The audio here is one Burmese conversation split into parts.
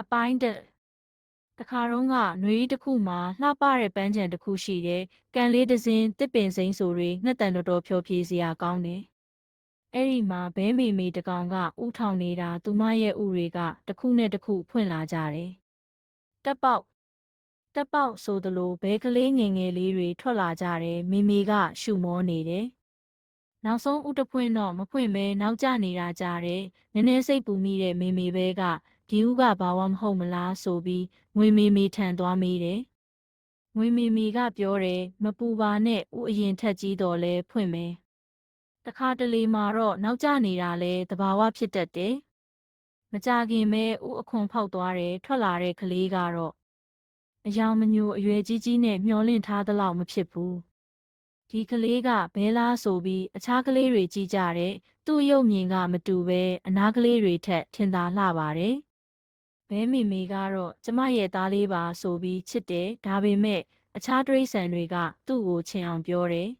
အပိုင်းတစ်တခါတော့ကຫນွေတစ်ခုမှာလှပတဲ့ပန်းခြံတစ်ခုရှိတယ်။ကန်လေးတစ်စင်းတစ်ပင်စိမ့်ဆိုတွေငှက်တန်တော်တော်ဖြောဖြေစရာကောင်းတယ်။အဲ့ဒီမှာဘဲမေမေတကောင်ကဥထောင်နေတာသူမရဲ့ဥတွေကတစ်ခုနဲ့တစ်ခုဖွင့်လာကြတယ်။တက်ပေါက်တက်ပေါက်ဆိုသလိုဘဲကလေးငယ်ငယ်လေးတွေထွက်လာကြတယ်။မေမေကရှုမောနေတယ်။နောက်ဆုံးဥတဖွင့်တော့မဖွင့်ပဲနောက်ကျနေတာကြတယ်။နည်းနည်းစိတ်ပူမိတဲ့မေမေဘဲက ဒီဦးကဘာဝမဟုတ်မလားဆိုပြီးငွေမေမေထန်သွားမေးတယ်။ငွေမေမေကပြောတယ်မပူပါနဲ့ဥအရင်ထက်ကြီးတော်လဲဖွင့်မယ်။တခါတလေမှာတော့နောက်ကျနေတာလဲတဘာဝဖြစ်တတ်တယ်။မကြခင်ပဲဥအခွန်ဖောက်သွားတယ်ထွက်လာတဲ့ကလေးကတော့အယောင်မညိုအရွယ်ကြီးကြီးနဲ့မျောလင့်ထားသလောက်မဖြစ်ဘူး။ဒီကလေးကဘဲလားဆိုပြီးအခြားကလေးတွေကြည့်ကြတယ်။သူ့ရုပ်မြင်ကမတူပဲအနားကလေးတွေထက်ထင်သာလှပါတယ်။ ဘဲမေမေကတော့ကျမရဲ့သားလေးပါဆိုပြီးချစ်တယ်ဒါပေမဲ့အခြားတိရစ္ဆာန်တွေက သူ့ကိုချင်အောင်ပြောတယ်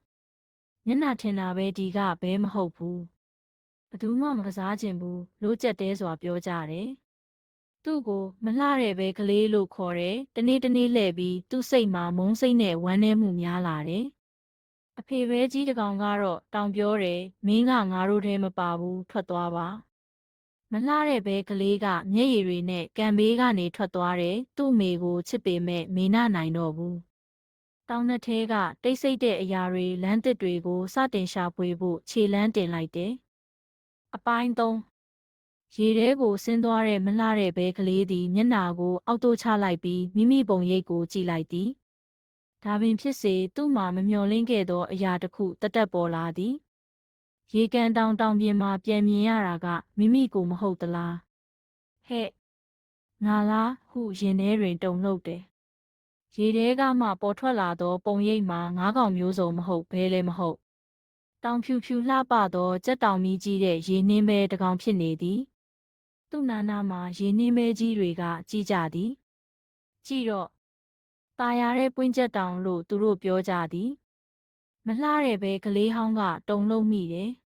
။မျက်နှာထင်တာပဲဒီကဘဲမဟုတ်ဘူး။ဘယ်သူမှမကစားချင်ဘူးလို့ကြက်တဲစွာပြောကြတယ်။သူ့ကိုမလှတဲ့ပဲကလေးလို့ခေါ်တယ်။တနေ့တနေ့လှည့်ပြီးသူ့စိတ်မှာမုန်းစိတ်နဲ့ဝမ်းနည်းမှုများလာတယ်။အဖေပဲကြီးတကောင်ကတော့တောင်ပြောတယ်မင်းကငါတို့ထဲမပါဘူးထွက်သွားပါ။ မလှတဲ့ဘဲကလေးကမျက်ရည်တွေနဲ့ကံဘေးကနေထွက်သွားတယ်သူ့မေကိုချစ်ပေမဲ့မေနနိုင်တော့ဘူးတောင်းနှစ်ထဲကတိတ်ဆိတ်တဲ့အရာတွေလမ်းတစ်တွေကိုစတင်ရှာဖွေဖို့ခြေလမ်းတင်လိုက်တယ်အပိုင်း၃ရေထဲကိုဆင်းသွားတဲ့မလှတဲ့ဘဲကလေးသည်မျက်နာကိုအောက်တိုးချလိုက်ပြီးမိမိပုံရိပ်ကိုကြည့်လိုက်သည်ဒါပင်ဖြစ်စေသူ့မှာမမျှော်လင့်ခဲ့သောအရာတစ်ခုတတက်ပေါ်လာသည် ရေကန်တောင်တောင်ပြင်မှာပြန်မြင်ရတာကမိမိကိုမဟုတ်သလားဟဲ့ငါလားဟုရင်ထဲတွင်တုန်လှုပ်တယ်ရေထဲကမှပေါ်ထွက်လာသောပုံရိပ်မှာငါးကောင်မျိုးစုံမဟုတ်ဘဲလည်းမဟုတ်တောင်ဖြူဖြူလှပသောကြက်တောင်မီးကြီးတဲ့ရေနှင်းပဲတကောင်ဖြစ်နေသည်သူ့နာနာမှာရေနှင်းပဲကြီးတွေက ကြီးကြသည် ကြည့်တော့ตาရတဲ့ပွင့်ချက်တောင်လို့သူတို့ပြောကြသည် မလှတဲ့ပဲကလေးဟောင်းကတုံလုံးမိတယ်။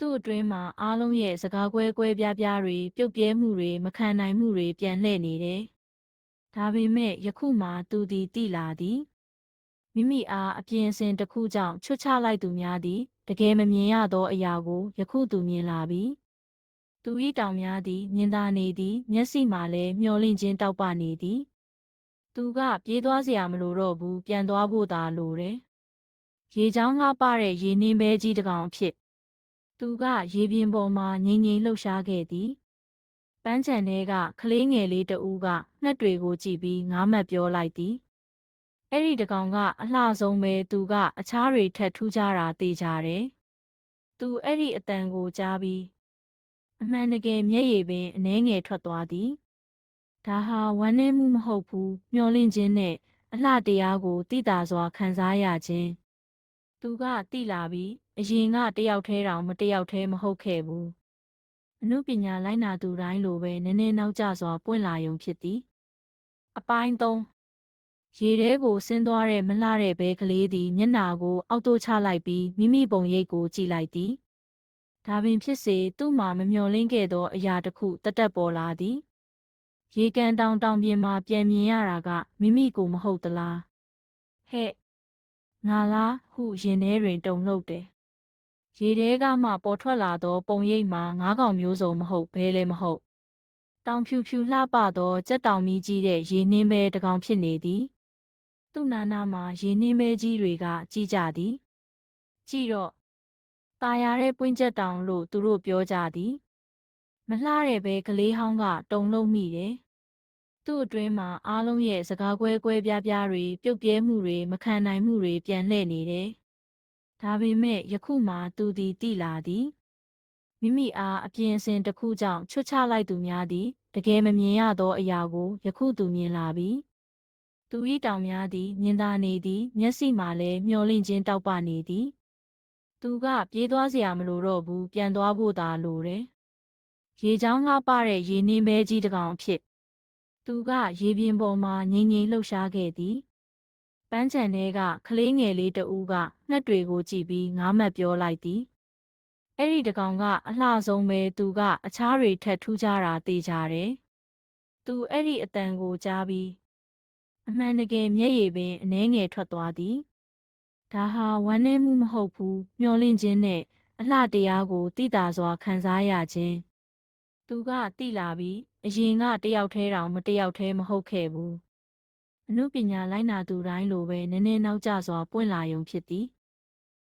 သူ့အတွင်းမှာအားလုံးရဲ့စကားကွဲကွဲပြားပြားတွေပြုတ်ပြဲမှုတွေမခံနိုင်မှုတွေပြန်လှည့်နေတယ်။ဒါပေမဲ့ယခုမှသူသည်တိလာသည်မိမိအားအပြင်အစင်တစ်ခုကြောင့်ချွတ်ချလိုက်သူများသည်တကယ်မမြင်ရသောအရာကိုယခုသူမြင်လာပြီ။သူ၏တောင်များသည်မြင်သာနေသည်မျက်စိမှာလည်းမျောလင့်ခြင်းတောက်ပနေသည်။သူကပြေးသွားစရာမလိုတော့ဘူးပြန်သွားဖို့သာလိုတယ်။ရေချောင်းငါပတဲ့ရေနင်းပဲကြီးတစ်ကောင်ဖြစ် သူကရေပြင်ပေါ်မှာငိမ့်ငိမ့်လှုပ်ရှားခဲ့သည်ပန်းချန်ထဲကကလေးငယ်လေးတဦးကငှက်တွေကိုကြည့်ပြီးငားမှတ်ပြောလိုက်သည်အဲ့ဒီတကောင်ကအလှဆုံးပဲသူက အခြားတွေထက်ထူးခြားတာသိကြတယ်သူအဲ့ဒီအတန်ကိုကြားပြီးအမှန်တကယ်မျက်ရည်ပင်အနှဲငယ်ထွက်သွားသည်ဒါဟာဝမ်းနည်းမှုမဟုတ်ဘူးမျောလင့်ခြင်းနဲ့အလှတရားကိုတိတာစွာခံစားရခြင်း သူကတိလာပြီးအရင်ကတယောက်တည်းတောင်မတယောက်တည်းမဟုတ်ခဲ့ဘူးအမှုပညာလိုက်နာသူတိုင်းလိုပဲနည်းနည်းနောက်ကျစွာပွင့်လာယုံဖြစ်သည်အပိုင်း၃ရေထဲကိုဆင်းသွားတဲ့မလှတဲ့ဘဲကလေးသည်မျက်နာကိုအောက်သို့ချလိုက်ပြီးမိမိပုံရိပ်ကိုကြည့်လိုက်သည်ဒါပင်ဖြစ်စေသူ့မှာမမျှော်လင့်ခဲ့သောအရာတစ်ခုတတက်ပေါ်လာသည်ရေကန်တောင်တောင်ပြင်မှာပြန်မြင်ရတာကမိမိကိုမဟုတ်သလားဟဲ့ ငါလားဟုရင်ထဲတွင်တုန်လှုပ်တယ်။ရေထဲကမှပေါ်ထွက်လာသော ပုံရိပ်မှာငါးကောင်မျိုးစုံမဟုတ်ဘဲလည်းမဟုတ်။တောင်ဖြူဖြူလှပသောကြက်တောင်မီးကြီးတဲ့ရေနှင်းပဲတကောင်ဖြစ်နေသည်။သူ့နာနာမှာရေနှင်းပဲကြီးတွေကကြီးကြသည်။ကြည့်တော့ตาရတဲ့ပွင့်ချက်တောင်လို့သူတို့ပြောကြသည်။မလှတဲ့ပဲကလေးဟောင်းကတုံလုံးမိတယ်။ သူ့အတွင်းမှာအားလုံးရဲ့စကားကွဲကွဲပြားပြားတွေပြုတ်ပြဲမှုတွေမခံနိုင်မှုတွေပြန်လှည့်နေတယ်။ဒါပေမဲ့ယခုမှသူသည်တိလာသည်မိမိအားအပြင်းအစင်တစ်ခုကြောင့်ချွတ်ချလိုက်သူများသည်တကယ်မမြင်ရသောအရာကိုယခုသူမြင်လာပြီ။သူ၏တောင်များသည်မြင်သာနေသည်မျက်စိမှလည်းမျောလင့်ခြင်းတောက်ပနေသည်။သူကပြေးသွားเสียမလို့တော့ဘူးပြန်သွားဖို့သာလိုတယ်။ရေချောင်းငှပတဲ့ရေနှင်းပဲကြီးတစ်ကောင်ဖြစ် သူကရေပြင်ပေါ်မှာငိမ့်ငိမ့်လှုပ်ရှားခဲ့သည်ပန်းချန်ထဲကကလေးငယ်လေးတဦးကငှက်တွေကိုကြည့်ပြီးငားမှတ်ပြောလိုက်သည်အဲ့ဒီတကောင်ကအလှဆုံးပဲသူက အခြားတွေထက်ထူးခြားတာသိကြတယ်သူအဲ့ဒီအတန်ကိုကြားပြီးအမှန်တကယ်မျက်ရည်ပင်အနှဲငယ်ထွက်သွားသည်ဒါဟာဝမ်းနည်းမှုမဟုတ်ဘူးမျောလင့်ခြင်းနဲ့အလှတရားကိုတိတာစွာခံစားရခြင်းသူကတိလာပြီး အရင်ကတယောက်တည်းတောင်မတယောက်တည်းမဟုတ်ခဲ့ဘူးအမှုပညာလိုက်နာသူတိုင်းလိုပဲနည်းနည်းနောက်ကျစွာပွင့်လာယုံဖြစ်သည်